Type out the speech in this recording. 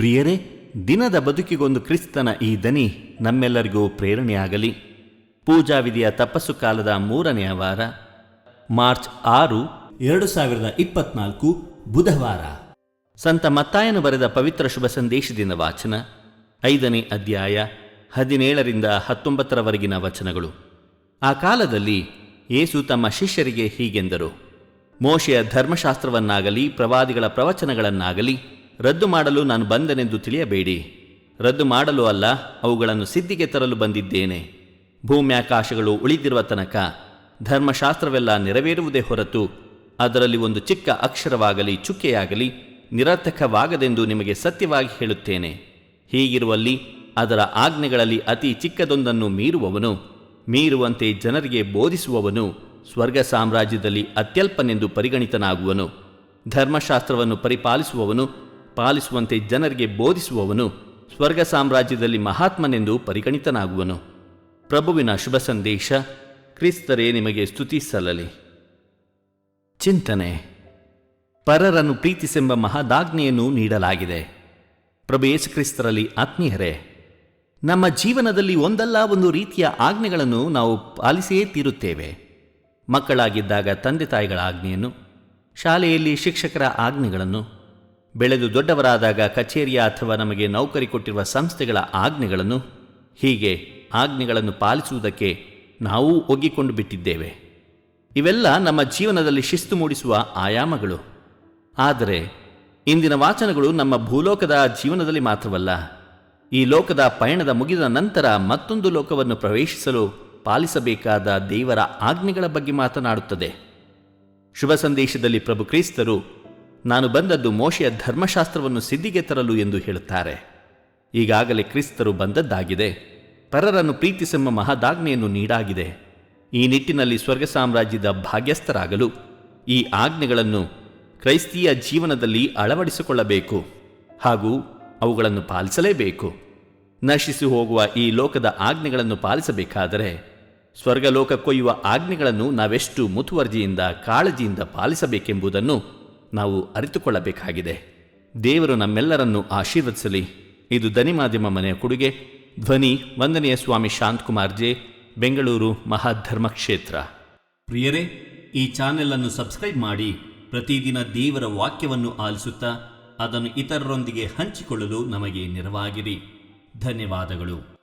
ಪ್ರಿಯರೇ, ದಿನದ ಬದುಕಿಗೊಂದು ಕ್ರಿಸ್ತನ ಈ ದನಿ ನಮ್ಮೆಲ್ಲರಿಗೂ ಪ್ರೇರಣೆಯಾಗಲಿ. ಪೂಜಾ ವಿಧಿಯ ತಪಸ್ಸು ಕಾಲದ ಮೂರನೆಯ ವಾರ, ಮಾರ್ಚ್ ಆರು, ಎರಡು ಸಾವಿರದ ಇಪ್ಪತ್ನಾಲ್ಕು ಬುಧವಾರ. ಸಂತ ಮತ್ತಾಯನು ಬರೆದ ಪವಿತ್ರ ಶುಭ ಸಂದೇಶದಿಂದ ವಾಚನ, ಐದನೇ ಅಧ್ಯಾಯ, ಹದಿನೇಳರಿಂದ ಹತ್ತೊಂಬತ್ತರವರೆಗಿನ ವಚನಗಳು. ಆ ಕಾಲದಲ್ಲಿ ಯೇಸು ತಮ್ಮ ಶಿಷ್ಯರಿಗೆ ಹೀಗೆಂದರು, ಮೋಶೆಯ ಧರ್ಮಶಾಸ್ತ್ರವನ್ನಾಗಲಿ, ಪ್ರವಾದಿಗಳ ಪ್ರವಚನಗಳನ್ನಾಗಲಿ ರದ್ದು ಮಾಡಲು ನಾನು ಬಂದನೆಂದು ತಿಳಿಯಬೇಡಿ. ರದ್ದು ಮಾಡಲು ಅಲ್ಲ, ಅವುಗಳನ್ನು ಸಿದ್ಧಿಗೆ ತರಲು ಬಂದಿದ್ದೇನೆ. ಭೂಮ್ಯಾಕಾಶಗಳು ಉಳಿದಿರುವ ತನಕ ಧರ್ಮಶಾಸ್ತ್ರವೆಲ್ಲ ನೆರವೇರುವುದೇ ಹೊರತು ಅದರಲ್ಲಿ ಒಂದು ಚಿಕ್ಕ ಅಕ್ಷರವಾಗಲಿ ಚುಕ್ಕೆಯಾಗಲಿ ನಿರರ್ಥಕವಾಗದೆಂದು ನಿಮಗೆ ಸತ್ಯವಾಗಿ ಹೇಳುತ್ತೇನೆ. ಹೀಗಿರುವಲ್ಲಿ ಅದರ ಆಜ್ಞೆಗಳಲ್ಲಿ ಅತಿ ಚಿಕ್ಕದೊಂದನ್ನು ಮೀರುವವನು, ಮೀರುವಂತೆ ಜನರಿಗೆ ಬೋಧಿಸುವವನು ಸ್ವರ್ಗ ಸಾಮ್ರಾಜ್ಯದಲ್ಲಿ ಅತ್ಯಲ್ಪನೆಂದು ಪರಿಗಣಿತನಾಗುವನು. ಧರ್ಮಶಾಸ್ತ್ರವನ್ನು ಪರಿಪಾಲಿಸುವವನು ಪಾಲಿಸುವಂತೆ ಜನರಿಗೆ ಬೋಧಿಸುವವನು ಸ್ವರ್ಗ ಸಾಮ್ರಾಜ್ಯದಲ್ಲಿ ಮಹಾತ್ಮನೆಂದು ಪರಿಗಣಿತನಾಗುವನು. ಪ್ರಭುವಿನ ಶುಭ ಸಂದೇಶ, ಕ್ರಿಸ್ತರೇ ನಿಮಗೆ ಸ್ತುತಿ ಸಲ್ಲಲಿ. ಚಿಂತನೆ. ಪರರನ್ನು ಪ್ರೀತಿಸೆಂಬ ಮಹದಾಜ್ಞೆಯನ್ನು ನೀಡಲಾಗಿದೆ. ಪ್ರಭು ಯೇಸುಕ್ರಿಸ್ತರಲ್ಲಿ ಆತ್ಮೀಯರೇ, ನಮ್ಮ ಜೀವನದಲ್ಲಿ ಒಂದಲ್ಲ ಒಂದು ರೀತಿಯ ಆಜ್ಞೆಗಳನ್ನು ನಾವು ಪಾಲಿಸಿಯೇ ತೀರುತ್ತೇವೆ. ಮಕ್ಕಳಾಗಿದ್ದಾಗ ತಂದೆ ತಾಯಿಗಳ ಆಜ್ಞೆಯನ್ನು, ಶಾಲೆಯಲ್ಲಿ ಶಿಕ್ಷಕರ ಆಜ್ಞೆಗಳನ್ನು ಬೆಳೆದು ದೊಡ್ಡವರಾದಾಗ ಕಚೇರಿಯ ಅಥವಾ ನಮಗೆ ನೌಕರಿ ಕೊಟ್ಟಿರುವ ಸಂಸ್ಥೆಗಳ ಆಜ್ಞೆಗಳನ್ನು, ಹೀಗೆ ಆಜ್ಞೆಗಳನ್ನು ಪಾಲಿಸುವುದಕ್ಕೆ ನಾವೂ ಒಗ್ಗಿಕೊಂಡು ಬಿಟ್ಟಿದ್ದೇವೆ. ಇವೆಲ್ಲ ನಮ್ಮ ಜೀವನದಲ್ಲಿ ಶಿಸ್ತು ಮೂಡಿಸುವ ಆಯಾಮಗಳು. ಆದರೆ, ಇಂದಿನ ವಾಚನಗಳು ನಮ್ಮ ಭೂಲೋಕದ ಜೀವನದಲ್ಲಿ ಮಾತ್ರವಲ್ಲ, ಈ ಲೋಕದ ಪಯಣದ ಮುಗಿದ ನಂತರ ಮತ್ತೊಂದು ಲೋಕವನ್ನು ಪ್ರವೇಶಿಸಲು ಪಾಲಿಸಬೇಕಾದ ದೇವರ ಆಜ್ಞೆಗಳ ಬಗ್ಗೆ ಮಾತನಾಡುತ್ತದೆ. ಶುಭ ಸಂದೇಶದಲ್ಲಿ ಪ್ರಭು ಕ್ರಿಸ್ತರು ನಾನು ಬಂದದ್ದು ಮೋಶೆಯ ಧರ್ಮಶಾಸ್ತ್ರವನ್ನು ಸಿದ್ಧಿಗೆ ತರಲು ಎಂದು ಹೇಳುತ್ತಾರೆ. ಈಗಾಗಲೇ ಕ್ರಿಸ್ತರು ಬಂದದ್ದಾಗಿದೆ. ಪರರನ್ನು ಪ್ರೀತಿಸೆಂಬ ಮಹದಾಜ್ಞೆಯನ್ನು ನೀಡಾಗಿದೆ. ಈ ನಿಟ್ಟಿನಲ್ಲಿ ಸ್ವರ್ಗ ಸಾಮ್ರಾಜ್ಯದ ಭಾಗ್ಯಸ್ಥರಾಗಲು ಈ ಆಜ್ಞೆಗಳನ್ನು ಕ್ರೈಸ್ತೀಯ ಜೀವನದಲ್ಲಿ ಅಳವಡಿಸಿಕೊಳ್ಳಬೇಕು ಹಾಗೂ ಅವುಗಳನ್ನು ಪಾಲಿಸಲೇಬೇಕು. ನಶಿಸಿ ಹೋಗುವ ಈ ಲೋಕದ ಆಜ್ಞೆಗಳನ್ನು ಪಾಲಿಸಬೇಕಾದರೆ ಸ್ವರ್ಗಲೋಕ ಕೊಯ್ಯುವ ಆಜ್ಞೆಗಳನ್ನು ನಾವೆಷ್ಟು ಮುತುವರ್ಜಿಯಿಂದ ಕಾಳಜಿಯಿಂದ ಪಾಲಿಸಬೇಕೆಂಬುದನ್ನು ನಾವು ಅರಿತುಕೊಳ್ಳಬೇಕಾಗಿದೆ. ದೇವರು ನಮ್ಮೆಲ್ಲರನ್ನು ಆಶೀರ್ವದಿಸಲಿ. ಇದು ಧನಿ ಮಾಧ್ಯಮ ಮನೆಯ ಕೊಡುಗೆ. ಧ್ವನಿ ವಂದನೆಯ ಸ್ವಾಮಿ ಶಾಂತಕುಮಾರ್ ಜೆ ಬೆಂಗಳೂರು ಮಹಾಧರ್ಮ ಕ್ಷೇತ್ರ ಪ್ರಿಯರೇ, ಈ ಚಾನೆಲ್ ಅನ್ನು ಸಬ್ಸ್ಕ್ರೈಬ್ ಮಾಡಿ. ಪ್ರತಿದಿನ ದೇವರ ವಾಕ್ಯವನ್ನು ಆಲಿಸುತ್ತಾ ಅದನ್ನು ಇತರರೊಂದಿಗೆ ಹಂಚಿಕೊಳ್ಳಲು ನಮಗೆ ನೆರವಾಗಿರಿ ಧನ್ಯವಾದಗಳು.